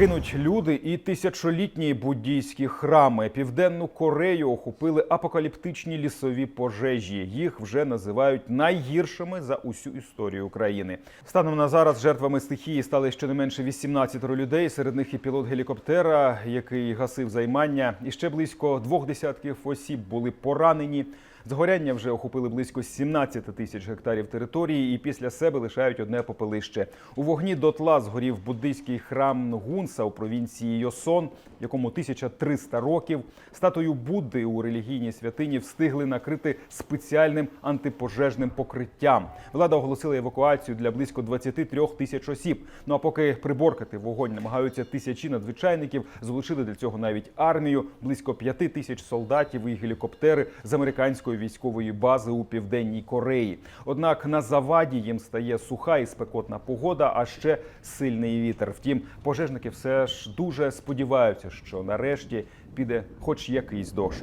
Гинуть люди і тисячолітні буддійські храми. Південну Корею охопили апокаліптичні лісові пожежі. Їх вже називають найгіршими за усю історію України. Станом на зараз жертвами стихії стали щонайменше 18 людей. Серед них і пілот гелікоптера, який гасив займання. І ще близько двох десятків осіб були поранені. Згоряння вже охопили близько 17 тисяч гектарів території і після себе лишають одне попелище. У вогні дотла згорів буддийський храм Гунса у провінції Йосон, якому 1300 років. Статую Будди у релігійній святині встигли накрити спеціальним антипожежним покриттям. Влада оголосила евакуацію для близько 23 тисяч осіб. Ну а поки приборкати вогонь намагаються тисячі надзвичайників, залучили для цього навіть армію, близько 5 тисяч солдатів і гелікоптери з американської військової бази у південній Кореї. Однак на заваді їм стає суха і спекотна погода, а ще сильний вітер. Втім, пожежники все ж дуже сподіваються, що нарешті піде хоч якийсь дощ.